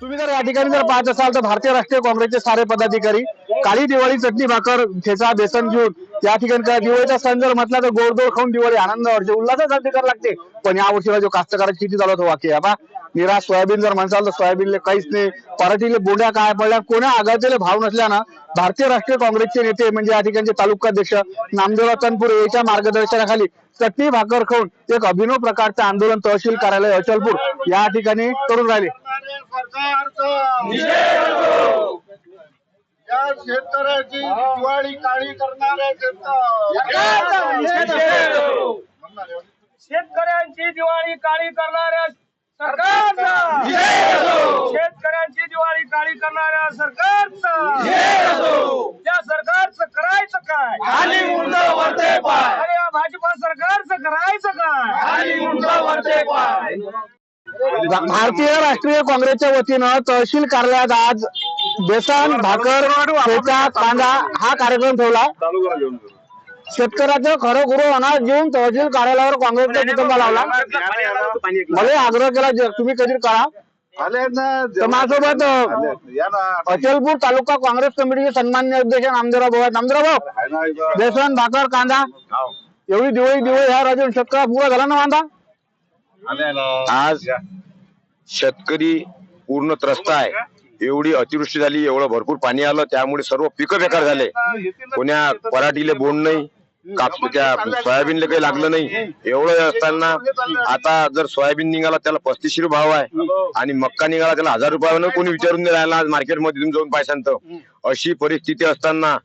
तुम्ही जर या ठिकाणी जर पाहत असाल तर भारतीय राष्ट्रीय काँग्रेसचे सारे पदाधिकारी काळी दिवाळी चटणी भाकर ठेचा बेसन घेऊन या ठिकाणी काय दिवाळीचा सण जर म्हटला तर गोडदोड खाऊन दिवाळी आनंद वाटते उल्हासात साजरी करायला लागते. पण या वर्षीला जो कास्तकाराची किती झाला तो वाक्य. बा निराश सोयाबीन जर म्हणसाल तर सोयाबीनले काहीच नाही. पराठीले बोंड्या काय पडल्या? कोण्या आघाडीले भाव नसल्यानं भारतीय राष्ट्रीय काँग्रेसचे नेते म्हणजे या ठिकाणचे तालुकाध्यक्ष नामदेवराव तनपुरे याच्या मार्गदर्शनाखाली चटणी भाकर खाऊन एक अभिनव प्रकारचं आंदोलन तहसील कार्यालय अचलपूर या ठिकाणी करून राहिले. शेतकऱ्याची दिवाळी काळी करणाऱ्या शेतकऱ्यांची दिवाळी काळी करणाऱ्या सरकारचा. शेतकऱ्यांची दिवाळी काळी करणाऱ्या सरकारचा. त्या सरकारचं करायचं काय? अरे या भाजपा सरकारचं करायचं काय? भारतीय राष्ट्रीय काँग्रेसच्या वतीनं तहसील कार्यालयात आज बेसन भाकर ठेचा कांदा हा कार्यक्रम ठेवला. शेतकऱ्याचं खरं गुरु अनाज घेऊन तहसील कार्यालयावर काँग्रेसचा कुटुंबा लावला. मला आग्रह केला जे तुम्ही कधी करा आले ना तर माझ्यासोबत अं, या ना अचलपूर तालुका काँग्रेस कमिटीचे सन्मान्य अध्यक्ष नामदेवराव भाऊ आहेत. नामदेवराव ना. इथं? बेसन भाकर कांदा. एवढी दिवाळी दिवाळी ह्या राजून शेतकऱ्या पुरा झाला ना आले ना. आज शेतकरी पूर्ण त्रस्त आहे. एवढी अतिवृष्टी झाली एवढं भरपूर पाणी आलं त्यामुळे सर्व पिकं बेकार झाले. कोण्या पराठीले बोंड नाही. काप त्या सोयाबीनला काही लागलं नाही. एवढं असताना आता जर सोयाबीन निघाला त्याला पस्तीसशे रुपये भाव आहे. आणि मक्का निघाला त्याला हजार रुपयानं कोणी विचारून नाही राहिला आज मार्केटमध्ये तुम्ही जाऊन तर. अशी परिस्थिती असताना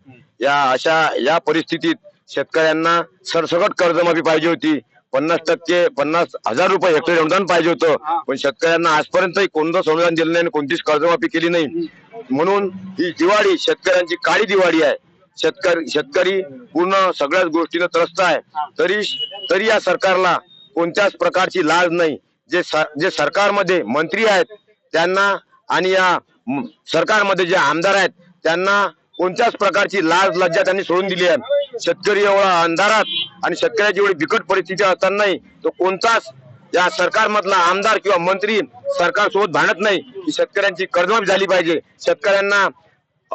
या अशा या परिस्थितीत शेतकऱ्यांना सरसकट कर्जमाफी पाहिजे होती. पन्नास टक्के पन्नास हजार रुपये हेक्टर अनुदान पाहिजे होतं. पण शेतकऱ्यांना आजपर्यंत कोणतं संविधान दिलं नाही आणि कोणतीच कर्जमाफी केली नाही. म्हणून ही दिवाळी शेतकऱ्यांची काळी दिवाळी आहे. शेतकरी शेतकरी पूर्ण सगळ्याच गोष्टीनं त्रस्त आहे. तरी तरी या सरकारला कोणत्याच प्रकारची लाज नाही. जे स- जे सरकारमध्ये मंत्री आहेत त्यांना आणि या सरकारमध्ये जे आमदार आहेत त्यांना कोणत्याच प्रकारची लाज लज्जा त्यांनी सोडून दिली आहे. शेतकरी एवढा अंधारात आणि शेतकऱ्याची एवढी बिकट परिस्थिती असतानाही तो कोणताच या सरकारमधला आमदार किंवा मंत्री सरकार सोबत भांडत नाही. की शेतकऱ्यांची कर्जमाफी झाली पाहिजे. शेतकऱ्यांना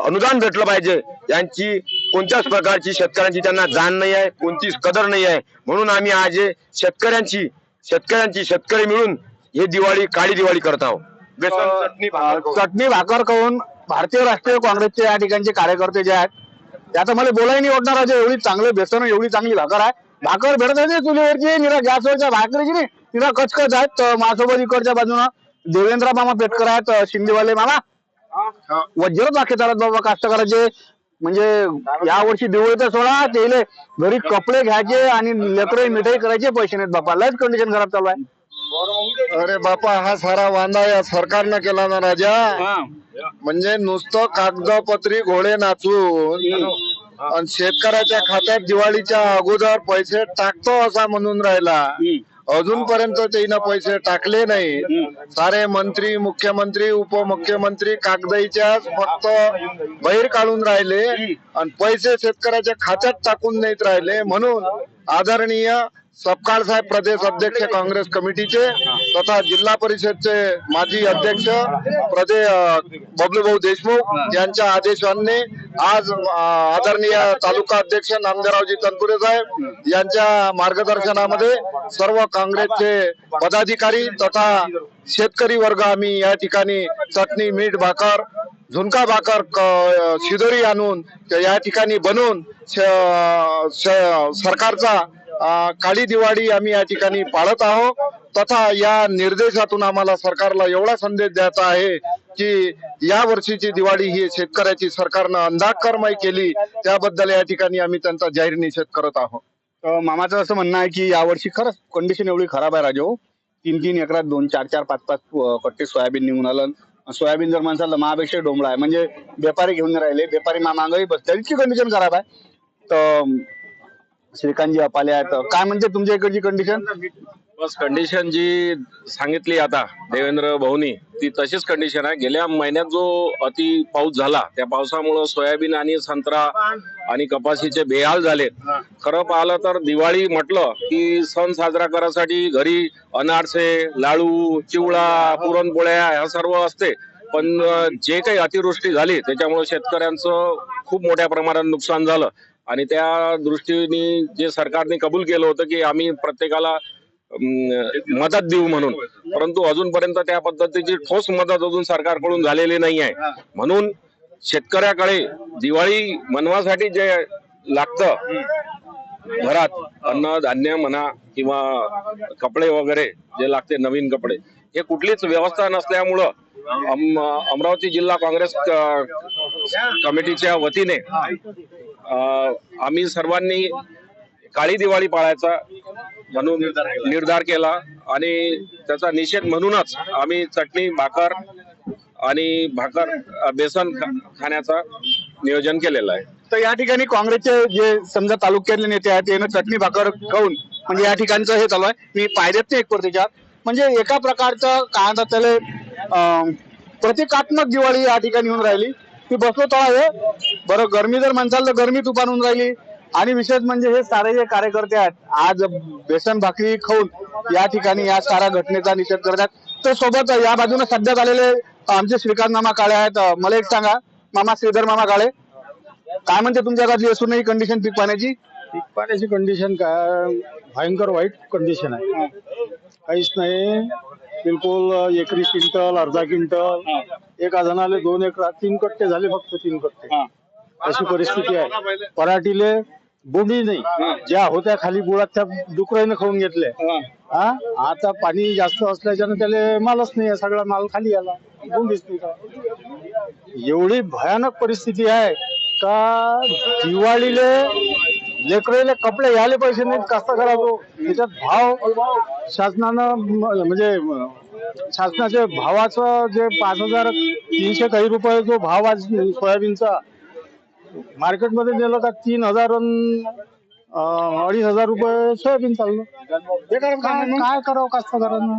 अनुदान भेटलं पाहिजे. यांची कोणत्याच प्रकारची शेतकऱ्यांची त्यांना जाण नाही आहे कोणतीच कदर नाही आहे. म्हणून आम्ही आज हे शेतकऱ्यांची शेतकऱ्यांची शेतकरी मिळून हे दिवाळी काळी दिवाळी करत आहोत. बेसन चटणी भाकर खाऊन भारतीय राष्ट्रीय काँग्रेसचे या ठिकाणचे कार्यकर्ते जे आहेत त्याचं मला बोलाही नाही वाटणार आहे एवढी चांगलं बेसन एवढी चांगली भाकर आहे. भाकर भेटत आहे चुलीवरची निरा गॅसवरच्या भाकरीची नाही. तिला कचकच आहेत माझ्यासोबत इकडच्या बाजूनं देवेंद्र मामा पेटकर आहेत शिंदेवाले मामा. वज्रच आखे चालत बाबा कास्तकाराचे म्हणजे या वर्षी दिवाळीचा सोडा त्याले घरी कपडे घ्यायचे आणि लेकरे मिठाई करायचे पैसे नाहीत बापा. लयच कंडिशन खराब चालू आहे. अरे बापा हा सारा वांदा या सरकारनं केला ना राजा. म्हणजे नुसतं कागदपत्री घोडे नाचून आणि शेतकऱ्याच्या खात्यात दिवाळीच्या अगोदर पैसे टाकतो असा म्हणून राहिला. अजूनपर्यंत त्यानं पैसे टाकले नाही. सारे मंत्री मुख्यमंत्री उपमुख्यमंत्री कागदाईच्या फक्त बाहेर काढून राहिले आणि पैसे शेतकऱ्याच्या खात्यात टाकून नाहीत राहिले म्हणून आदरणीय सपकाळ साहेब प्रदेश अध्यक्ष काँग्रेस कमिटीचे तथा जिल्हा परिषदचे माजी अध्यक्ष प्रदेश बबलूभाऊ देशमुख यांच्या आदेशाने आज आदरणीय तालुका अध्यक्ष नामदेवरावजी तनपुरे साहेब यांच्या मार्गदर्शनामध्ये सर्व काँग्रेसचे पदाधिकारी तथा शेतकरी वर्ग आम्ही या ठिकाणी चटणी मीठ भाकर झुणका भाकर शिदोरी आणून या ठिकाणी बनवून सरकारचा काळी दिवाळी आम्ही या ठिकाणी पाळत आहोत. तथा या निर्देशातून आम्हाला सरकारला एवढा संदेश द्यायचा आहे की या वर्षीची दिवाळी ही शेतकऱ्याची सरकारनं अंधाकरमय केली. त्याबद्दल या ठिकाणी आम्ही त्यांचा जाहीर निषेध करत आहोत. मामाचं असं म्हणणं आहे की यावर्षी खरंच कंडिशन एवढी खराब आहे राजो. तीन तीन एकरात दोन चार चार पाच पाच पट्टे कट्टे सोयाबीन निघून आलं. सोयाबीन जर माणसाला महापेक्षा डोंबळा आहे. म्हणजे व्यापारी घेऊन राहिले. व्यापारी मामागही बसते इतकी कंडिशन खराब आहे. तर श्रीकांतजी अपाले आहेत. काय म्हणजे तुमच्या इकडची कंडिशन बस कंडिशन जी सांगितली आता देवेंद्र भाऊनी ती तशीच कंडिशन आहे. गेल्या महिन्यात जो अति पाऊस झाला त्या पावसामुळं सोयाबीन आणि संत्रा आणि कपाशीचे बेहाल झाले खरं पाहिलं तर दिवाळी म्हटलं की सण साजरा करायसाठी घरी अनारसे लाडू चिवळा पुरणपोळ्या ह्या सर्व असते. पण जे काही अतिवृष्टी झाली त्याच्यामुळे शेतकऱ्यांचं खूप मोठ्या प्रमाणात नुकसान झालं. आणि त्या दृष्टीने जे सरकारने कबूल केलं होतं की आम्ही प्रत्येकाला मदत देऊ म्हणून. परंतु अजूनपर्यंत त्या पद्धतीची ठोस मदत अजून सरकारकडून झालेली नाही आहे. म्हणून शेतकऱ्याकडे दिवाळी मनवासाठी जे लागतं घरात अन्न धान्य म्हणा किंवा कपडे वगैरे जे लागते नवीन कपडे हे कुठलीच व्यवस्था नसल्यामुळं अमरावती जिल्हा काँग्रेस कमिटीच्या वतीने आम्ही सर्वांनी काळी दिवाळी पाळायचा म्हणून निर्धार केला. आणि त्याचा निषेध म्हणूनच आम्ही चटणी भाकर आणि भाकर बेसन खाण्याचा नियोजन केलेलं आहे. तर या ठिकाणी काँग्रेसचे जे समजा तालुक्यातले नेते आहेत यानं चटणी भाकर खाऊन म्हणजे या ठिकाणचं हे चालू आहे. मी पायदेत नाही एक त्याच्यात. म्हणजे एका प्रकारचं काय म्हणतात त्याला प्रतिकात्मक दिवाळी या ठिकाणी येऊन राहिली. ती बसलो तळा हे. बरं गरमी जर म्हणसाल तर गरमी तुफान होऊन राहिली. आणि विशेष म्हणजे हे सारे जे कार्यकर्ते आहेत आज बेसन भाकरी खाऊन या ठिकाणी या साऱ्या घटनेचा निषेध करतात तर सोबत या बाजूने सध्या झालेले आमचे श्रीकांत मामा काळे आहेत. मला एक सांगा मामा श्रीधर मामा काळे. काय म्हणते तुमच्या गावातली असूनही कंडिशन पीक पाण्याची? पीक पाण्याची कंडिशन काय भयंकर वाईट कंडिशन आहे. काहीच नाही. बिलकुल एकरी क्विंटल अर्धा क्विंटल. एका जणाले दोन एकर तीन कट्टे झाले फक्त तीन कट्टे. अशी परिस्थिती आहे. पराठीले बोंडी नाही. ज्या होत्या खाली बुडात त्या डुकराईने खाऊन घेतले हा. आता पाणी जास्त असल्याच्यानं त्याला मालच नाही आहे. सगळा माल खाली आला. बोंडीच नाही. एवढी भयानक परिस्थिती आहे का दिवाळीले लेकराले कपडे घ्यायला पैसे नाहीत. कास्तकाराचो त्याच्यात भाव शासनानं म्हणजे म- शासनाचे भावाचं जे पाच हजार तीनशे काही रुपये जो भाव आज सोयाबीनचा मार्केटमध्ये नेलं का तीन हजार अडीच हजार रुपये सोयाबीन चाललं. काय काय करावं कास्तकारांना?